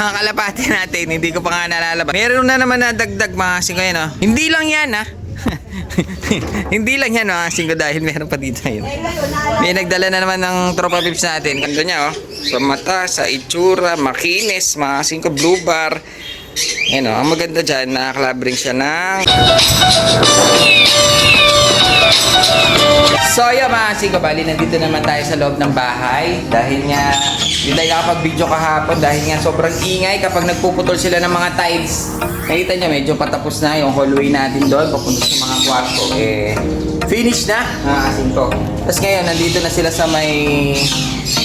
mga kalapati natin, hindi ko pa nga nalalabas. Meron na naman na dagdag mga singko yan, oh. Hindi lang yan, ha. hindi lang yan mga singko dahil meron pa dito yun. May nagdala na naman ng tropa pips natin. Ganda niya, oh. Sa mata, sa itsura, makinis, mga singko, blue bar. Yan, oh. Ang maganda dyan, nakakalabring siya ng So yun mga siko, bali nandito naman tayo sa loob ng bahay dahil nga hindi tayo nakapag-video kahapon dahil nga sobrang ingay kapag nagpuputol sila ng mga tiles. Nakita nyo, medyo patapos na yung hallway natin doon papunta sa mga kwarto. Eh, finish na mga siko. Tapos ngayon, nandito na sila sa may...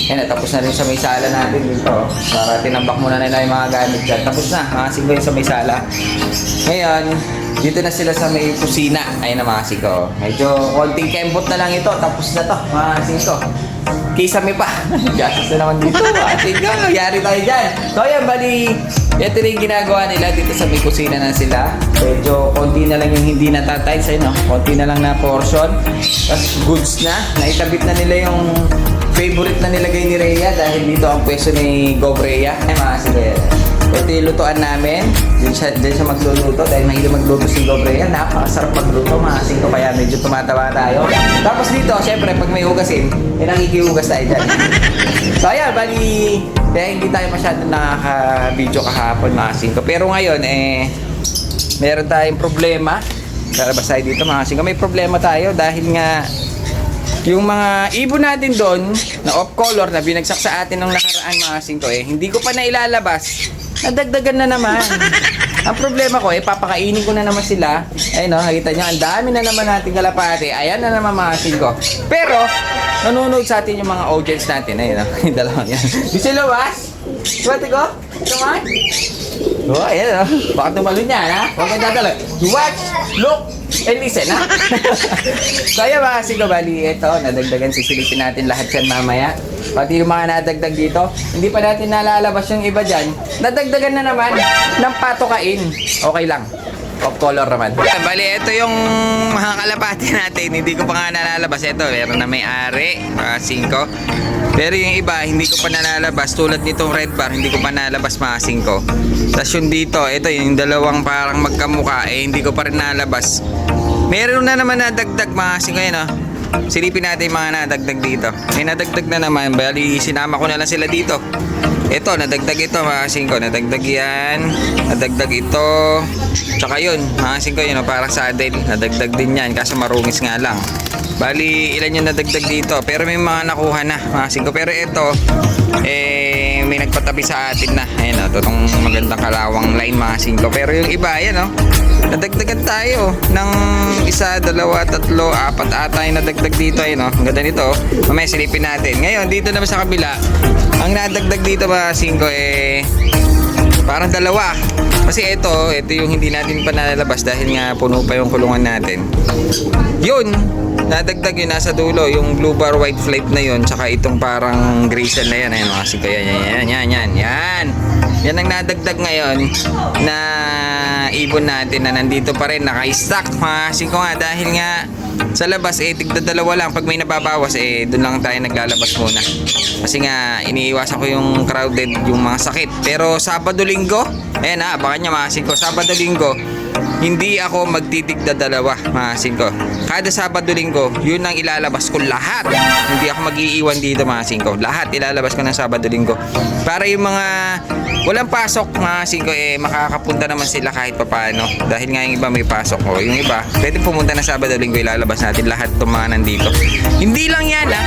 Yan, tapos na rin sa may sala natin dito. Para tinambak muna nila yung mga gamit dyan. Tapos na, mga siko yung sa may sala. Ngayon, dito na sila sa may kusina. Ayun na mga siko. Medyo konting kembot na lang ito. Tapos na to, mga siko. Kisame pa. Gastos na naman dito. Mga siko, yari tayo dyan. So ayan, bali, ito rin ginagawa nila dito sa may kusina na sila. Medyo konti na lang yung hindi natatiles. Ayun, no? konti na lang na portion. Tapos goods na. Naitabit na nila yung favorite na nilagay ni Rhea dahil dito ang pwesto ni Gov Rhea. Ay mga siko. Ito yung lutuan namin. Diyan siya, diyan siya magluluto dahil mahilig magluto si Gobrea. Napakasarap magluto, mga singko kaya medyo tumatawa tayo. Tapos dito, syempre, pag may hugasin, eh nakikihugas tayo dyan. so ayan, bali, kaya hindi tayo masyado nakaka-video kahapon, mga singko. Pero ngayon, eh, meron tayong problema. Lalabas tayo dito, mga singko. May problema tayo dahil nga, yung mga ibon natin doon na off color na binagsak sa atin nung nakaraan mga singko eh, hindi ko pa nailalabas. Nadagdagan na naman. ang problema ko eh, papakainin ko na naman sila. Ayun no, nakita nyo, ang dami na naman nating kalapate. Ayan na naman mga singko. Pero, nanonood sa atin yung mga audience natin. Ayun no, yung dalawang yan. Luwas? Swerte ko? Come on. Oh, ayan oh. Baka tumalon yan, ha? Huwag kang dadalo. Watch, look, and listen, ha? so, ayan mga sigo, bali, ito, nadagdagan, sisilipin natin lahat yan mamaya. Pati yung mga nadagdag dito, hindi pa natin nalalabas yung iba dyan. Nadagdagan na naman ng patokain. Okay lang. Of color naman. Bali, ito yung mga kalapati natin. Hindi ko pa nga nalalabas. Ito, meron na may ari. Mga 5. Pero yung iba, hindi ko pa nalalabas. Tulad nitong red bar, hindi ko pa nalalabas mga 5. Tapos yung dito, ito yung dalawang parang magkamuka. Eh, hindi ko pa rin nalabas. Meron na naman nadagdag mga 5 yun, oh. Silipin natin mga nadagdag dito. May nadagdag na naman. Bali, sinama ko na lang sila dito. Ito, nadagdag ito mga singko. Nadagdag yan. Nadagdag ito. Tsaka yun, mga singko yun, oh, parang saddle. Nadagdag din yan, kaso marungis nga lang. Bali, ilan yung nadagdag dito. Pero may mga nakuha na, mga singko. Pero ito, eh, may nagpatabi sa atin na. Ayan o, itong magandang kalawang line mga singko. Pero yung iba, ayan o. Nadagdagan tayo ng isa, dalawa, tatlo, apat ata yung nadagdag dito. Ayan o, ang ganda nito. oh. Mamaya silipin natin. Ngayon, dito naman sa kabila, ang nadagdag dito mga singko eh, Parang dalawa. Kasi ito, ito yung hindi natin pa nalalabas dahil nga puno pa yung kulungan natin. Yun, nadagdag yun nasa dulo, yung blue bar white flight na yun, tsaka itong parang grizzle na yan, ayun mga siko, yan, yan, yan, yan, yan, yan. Yan ang nadagdag ngayon na ibon natin na nandito pa rin, naka-stack mga siko nga dahil nga sa labas eh tigda dalawa lang. Pag may nababawas eh doon lang tayo naglalabas muna. Kasi nga iniiwasan ko yung crowded yung mga sakit. Pero Sabado Linggo ayan ha baka nyo maasin ko Sabado Linggo hindi ako magtitigda dalawa maasin ko kada Sabado Linggo yun ang ilalabas ko lahat. Hindi ako mag-iiwan dito maasin ko lahat ilalabas ko ng Sabado Linggo. Para yung mga walang pasok maasin ko eh makakapunta naman sila kahit papano dahil nga yung iba may pasok. Ko yung iba pwede pumunta na Sabado Linggo ilalabas natin lahat itong mga nandito. Hindi lang yan ha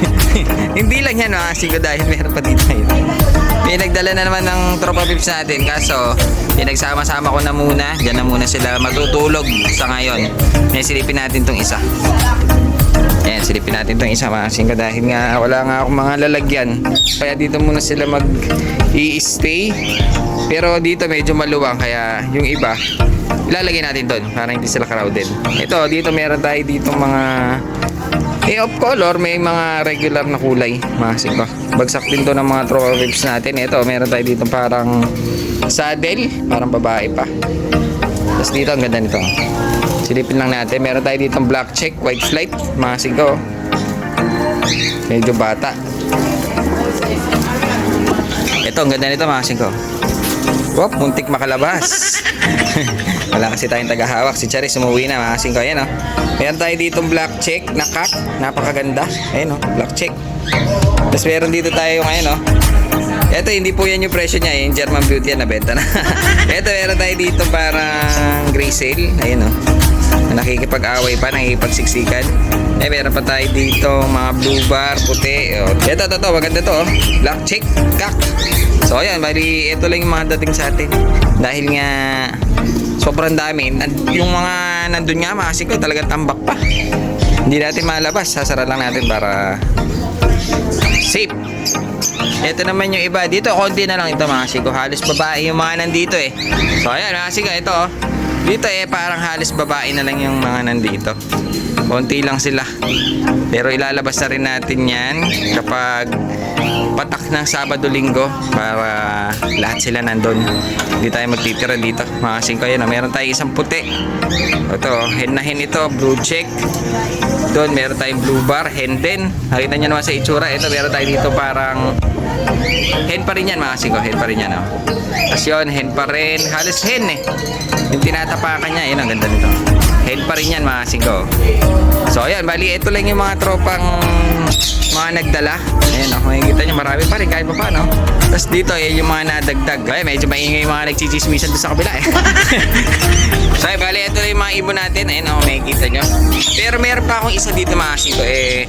hindi lang yan mga singko dahil meron pa dito yun may nagdala na naman ng tropa pips natin kaso pinagsama-sama ko na muna. Dyan na muna sila matutulog sa ngayon. May silipin natin tong isa. Ayan, silipin natin tong isa mga dahil nga wala nga akong mga lalagyan. Kaya dito muna sila mag i-stay pero dito medyo maluwang kaya yung iba ilalagay natin doon para hindi sila crowded. Ito dito meron tayo dito mga eh, of color, may mga regular na kulay. Mga singko. Bagsak din to ng mga troll ribs natin. Ito, meron tayo dito parang saddle. Parang babae pa. Tapos dito, ang ganda nito. Silipin lang natin. Meron tayo dito black check, white flight. Mga singko. Medyo bata. Ito, ang ganda nito mga ko. Wop, muntik makalabas. Wala kasi tayong tagahawak. Si Charis umuwi na mga ko. Ayan o. Meron tayo ditong black check na kak. Napakaganda. Ayan o, black check. Tapos meron dito tayo ngayon o. Ito, hindi po yan yung presyo niya. Yung German Beauty yan, nabenta na. Ito, meron tayo dito parang gray sale. Ayan o. Nakikipag-away pa, nakikipagsiksikan. Eh, meron pa tayo dito mga blue bar, puti. Oh. Ito, ito, ito. Maganda to. Oh. Black check, kak. So, ayan. Bali, ito lang yung mga dating sa atin. Dahil nga, sobrang dami. Yung mga nandun nga, mga sikoy, talagang tambak pa. Hindi natin malabas. Sasara lang natin para safe. Ito naman yung iba. Dito, konti na lang ito mga siko. Halos babae yung mga nandito eh. So, ayan mga siko. Ito oh. Dito eh, parang halos babae na lang yung mga nandito. Konti lang sila. Pero ilalabas na rin natin yan kapag patak ng Sabado-Linggo para lahat sila nandun. Hindi tayo magtitira dito. Mga singko yan. oh. Meron tayo isang puti. Ito, hen na hen ito. Blue check. Doon, meron tayong blue bar. Hen din. Nakita nyo naman sa itsura. Ito, meron tayo dito parang hen pa rin yan mga singko. Hen pa rin yan. Oh. Tapos yun, hen pa rin. Halos hen eh. Yung tinatapakan niya, yun ang ganda nito. Hen pa rin yan mga singko. So ayan, bali ito lang yung mga tropang mga nagdala. Ayan, oh, makikita nyo marami pa rin kahit pa paano. Tapos dito, eh, yung mga nadagdag. Ay, medyo maingay yung mga nagchichismisan doon sa kabila eh. so ay, bali ito lang yung mga ibon natin. Ayan, oh, makikita nyo. Pero meron pa akong isa dito mga singko. Eh,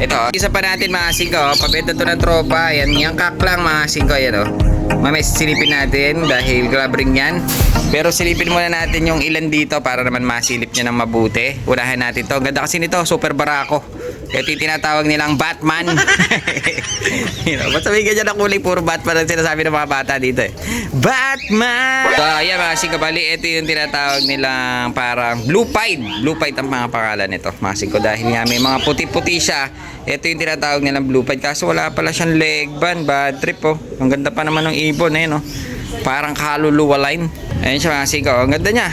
ito, oh. isa pa natin mga singko. oh. Pabenta to ng tropa. Ayan, yung kaklang mga singko. Ayan, oh. Mamaya silipin natin dahil grab ring yan. Pero silipin muna natin yung ilan dito para naman masilip niya ng mabuti. Unahan natin to. Ang Ganda kasi nito, super barako. Ito tinatawag nilang Batman. you know, basta may ganyan na kulay, puro Batman ang sinasabi ng mga bata dito eh. Batman! So, ayan mga singkabali, ito yung tinatawag nilang parang Blue Pied. Blue Pied ang mga pangalan nito, mga singko. Dahil nga may mga puti-puti siya. Ito yung tinatawag nilang Blue Pied. Kaso wala pala siyang leg band, bad trip oh. Ang ganda pa naman ng ibon, ayun oh. Parang kaluluwa line. Ayun siya mga singko. Ang ganda niya.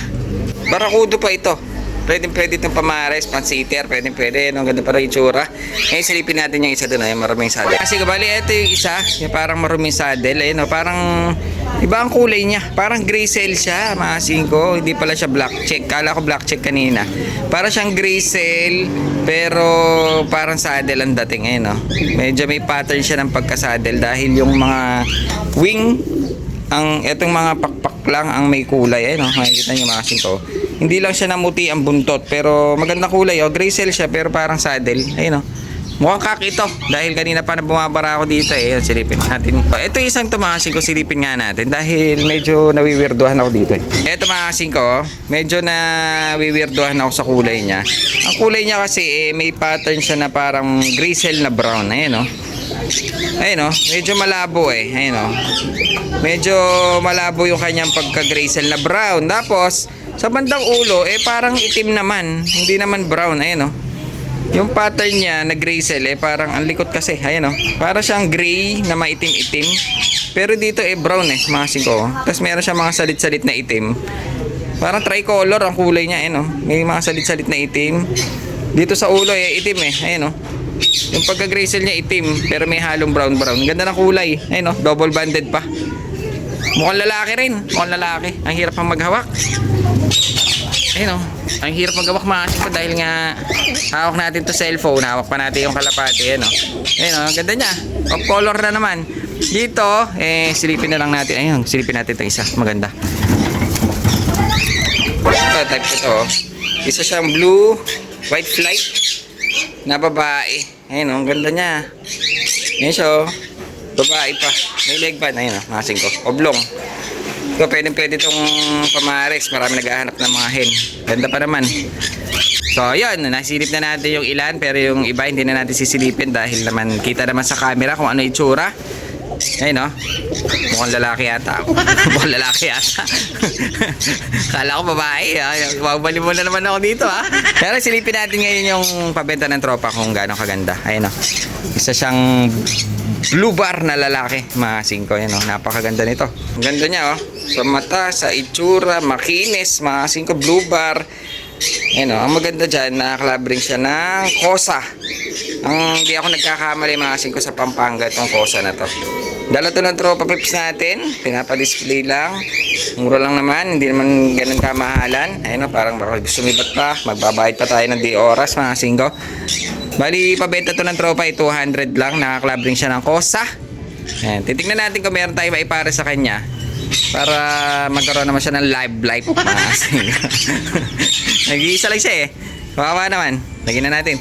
Barakudo pa ito. Pwede pwede itong pamares, pansiter, pwede pwede. Ano, ganda pa rin itsura. Ngayon silipin natin yung isa doon, ay maruming saddle. Kasi kabali, ito yung isa, yung parang maruming saddle. Ayun, oh, parang iba ang kulay niya. Parang gray cell siya, mga singko. Hindi pala siya black check. Kala ko black check kanina. Para siyang gray cell, pero parang saddle ang dating. Ayun, oh. Medyo may pattern siya ng pagka-saddle dahil yung mga wing ang etong mga pakpak lang ang may kulay ayun oh makikita niyo mga singko hindi lang siya namuti ang buntot pero maganda kulay oh. Gray cell siya pero parang saddle. Ayun oh. Mukhang kak ito dahil kanina pa na bumabara ako dito eh. Ayun, silipin natin. Oh, ito yung isang mga singko silipin nga natin dahil medyo nawiwirduhan ako dito eh. Ito mga singko oh, medyo nawiwirduhan ako sa kulay niya. Ang kulay niya kasi eh, may pattern siya na parang cell na brown. Ayun oh. Ayun oh, medyo malabo eh. Ayun oh. Medyo malabo yung kanyang pagka-gray na brown. Tapos, sa bandang ulo, eh parang itim naman. Hindi naman brown. Ayun oh. Yung pattern niya na gray cell eh parang ang likot kasi. Ayun oh. Para siyang gray na maitim-itim. Pero dito eh brown eh, mga singko. Tapos meron siya mga salit-salit na itim. Parang tricolor ang kulay niya. Ayun oh. May mga salit-salit na itim. Dito sa ulo eh itim eh. Ayun oh. Yung pagka-gray cell niya itim pero may halong brown brown. Ganda ng kulay. Ayun oh, double banded pa. Mukhang lalaki rin. Mukhang lalaki. Ang hirap pang maghawak. Ayun oh. Ang hirap maghawak mga kasi dahil nga hawak natin to cellphone. Hawak pa natin yung kalapati. Ayun oh. Ayun oh, ang ganda niya. Off color na naman. Dito, eh, silipin na lang natin. Ayun, silipin natin itong isa. Maganda. Ito, type ko to. oh. Isa siyang blue, white flight na babae. Ayun, oh, ang ganda niya. Ayun siya, oh. Babae pa. May leg band. Ayun, oh, masing ko. Oblong. Ito, pwede pwede itong pamares. Marami naghahanap ng mga hen. Ganda pa naman. So, yun. Nasilip na natin yung ilan. Pero yung iba, hindi na natin sisilipin. Dahil naman, kita naman sa camera kung ano itsura. Ayun, oh. Mukhang lalaki yata. Mukhang lalaki yata. Kala ko babae. Ah. Babali mo na naman ako dito, ha. Pero silipin natin ngayon yung pabenta ng tropa kung gaano kaganda. Ayun, oh. Isa siyang blue bar na lalaki. Mga singko, yan, oh. Napakaganda nito. Ang ganda niya, oh. Sa mata, sa itsura, makinis. Mga singko, blue bar. Ayun, oh. Ang maganda dyan, nakakalabring siya ng kosa. Ang di ako nagkakamali mga singko sa Pampanga itong kosa na to. Dala to ng tropa pips natin. Pinapa-display lang. Mura lang naman. Hindi naman ganun kamahalan. Ayun o, parang baka gusto sumibat pa. Magbabayad pa tayo ng di oras mga singgo. Bali, pabenta to ng tropa ay 200 lang. Nakaklab rin siya ng kosa. Ayan. Titignan natin kung meron tayo maipare sa kanya. Para magkaroon naman siya ng live life. Nag-iisa lang siya eh. Kawawa naman. Lagyan na natin.